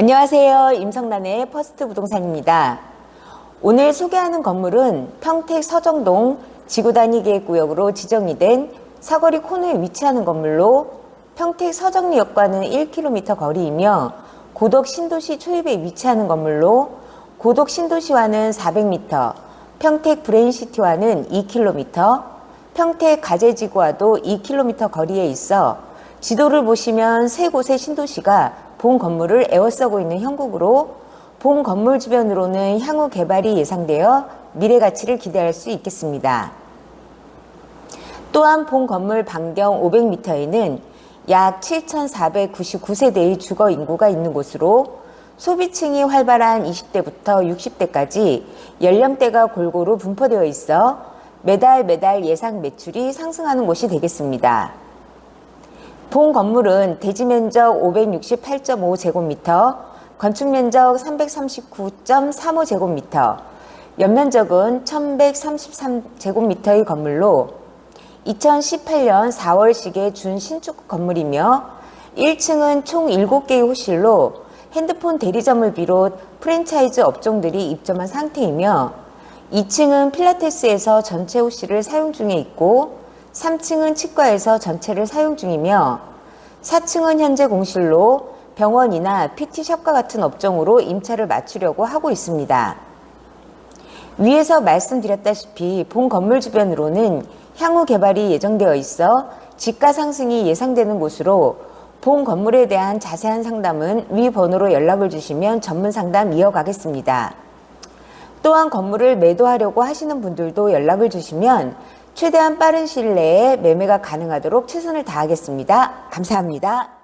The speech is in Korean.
안녕하세요. 임성란의 퍼스트 부동산입니다. 오늘 소개하는 건물은 평택 서정동 지구단위 계획구역으로 지정이 된 사거리 코너에 위치하는 건물로 평택 서정리역과는 1km 거리이며 고덕 신도시 초입에 위치하는 건물로 고덕 신도시와는 400m, 평택 브레인시티와는 2km, 평택 가재지구와도 2km 거리에 있어 지도를 보시면 세 곳의 신도시가 본 건물을 에워싸고 있는 형국으로 본 건물 주변으로는 향후 개발이 예상되어 미래 가치를 기대할 수 있겠습니다. 또한 본 건물 반경 500m에는 약 7,499세대의 주거 인구가 있는 곳으로 소비층이 활발한 20대부터 60대까지 연령대가 골고루 분포되어 있어 매달 매달 예상 매출이 상승하는 곳이 되겠습니다. 본 건물은 대지 면적 568.5제곱미터, 건축 면적 339.35제곱미터, 연면적은 1133제곱미터의 건물로 2018년 4월식의 준신축 건물이며 1층은 총 7개의 호실로 핸드폰 대리점을 비롯 프랜차이즈 업종들이 입점한 상태이며 2층은 필라테스에서 전체 호실을 사용 중에 있고 3층은 치과에서 전체를 사용 중이며 4층은 현재 공실로 병원이나 PT샵과 같은 업종으로 임차를 맞추려고 하고 있습니다. 위에서 말씀드렸다시피 본 건물 주변으로는 향후 개발이 예정되어 있어 집가 상승이 예상되는 곳으로 본 건물에 대한 자세한 상담은 위 번호로 연락을 주시면 전문 상담 이어가겠습니다. 또한 건물을 매도하려고 하시는 분들도 연락을 주시면 최대한 빠른 시일 내에 매매가 가능하도록 최선을 다하겠습니다. 감사합니다.